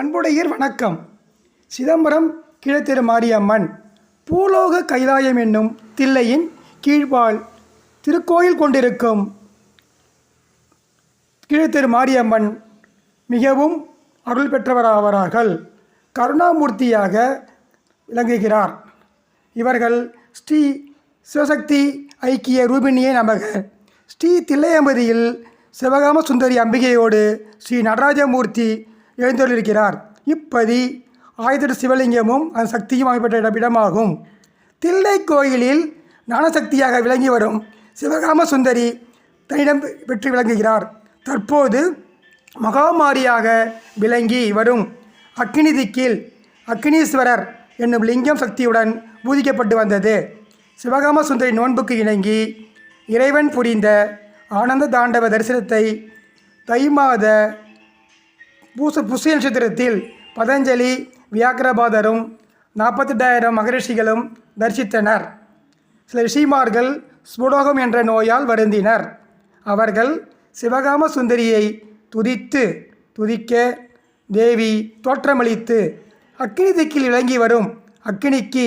அன்புடையீர் வணக்கம். சிதம்பரம் கிழத்திரு மாரியம்மன் பூலோக கைலாயம் என்னும் தில்லையின் கீழ்வாள் திருக்கோயில் கொண்டிருக்கும் கீழத்திரு மாரியம்மன் மிகவும் அருள் பெற்றவராவார்கள் கருணாமூர்த்தியாக விளங்குகிறார். இவர்கள் ஸ்ரீ சிவசக்தி ஐக்கிய ரூபிணியை நமக. ஸ்ரீ தில்லையம்பதியில் சிவகாம சுந்தரி அம்பிகையோடு ஸ்ரீ நடராஜமூர்த்தி எழுந்தருளிருக்கிறார். இப்பதி ஆயுத சிவலிங்கமும் அந்த சக்தியும் அமைப்பட்ட இடமாகும் தில்லை கோயிலில் ஞானசக்தியாக விளங்கி வரும் சிவகாம சுந்தரி தன்னிடம் பெற்று விளங்குகிறார். தற்போது மகாமாரியாக விளங்கி வரும் அக்னி திக்கில் அக்னீஸ்வரர் என்னும் லிங்கம் சக்தியுடன் பூதிக்கப்பட்டு வந்தது. சிவகாம சுந்தரி நோன்புக்கு இணங்கி இறைவன் புரிந்த ஆனந்த தாண்டவ தரிசனத்தை தை மாத பூச புஷ்ய நட்சத்திரத்தில் பதஞ்சலி வியாக்கிரபாதரும் நாற்பத்தெட்டாயிரம் மகரிஷிகளும் தரிசித்தனர். சில ரிஷிமார்கள் ஸ்புடோகம் என்ற நோயால் வருந்தினர். அவர்கள் சிவகாம சுந்தரியை துதித்து துதிக்க தேவி தோற்றமளித்து அக்னி திக்கில் இறங்கி வரும் அக்னிக்கு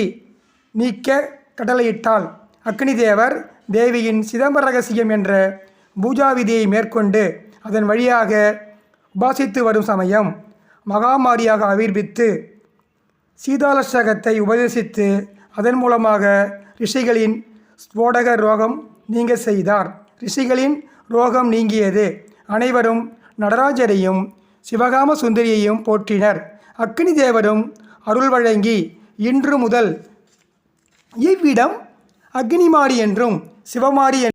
நீக்க கடலையிட்டால் அக்னி தேவர் தேவியின் சிதம்பர ரகசியம் என்ற பூஜா விதியை மேற்கொண்டு அதன் வழியாக உபாசித்து வரும் சமயம். மகாமாரியாக ஆவிர்பித்து சீதாலட்சகத்தை உபதேசித்து அதன் மூலமாக ரிஷிகளின் ஸ்போடக ரோகம் நீங்க செய்தார். ரிஷிகளின் ரோகம் நீங்கியது. அனைவரும் நடராஜரையும் சிவகாம சுந்தரியையும் போற்றினர். அக்னி தேவரும் அருள் வழங்கி இன்று முதல் இவ்விடம் அக்னிமாரி என்றும் சிவமாரி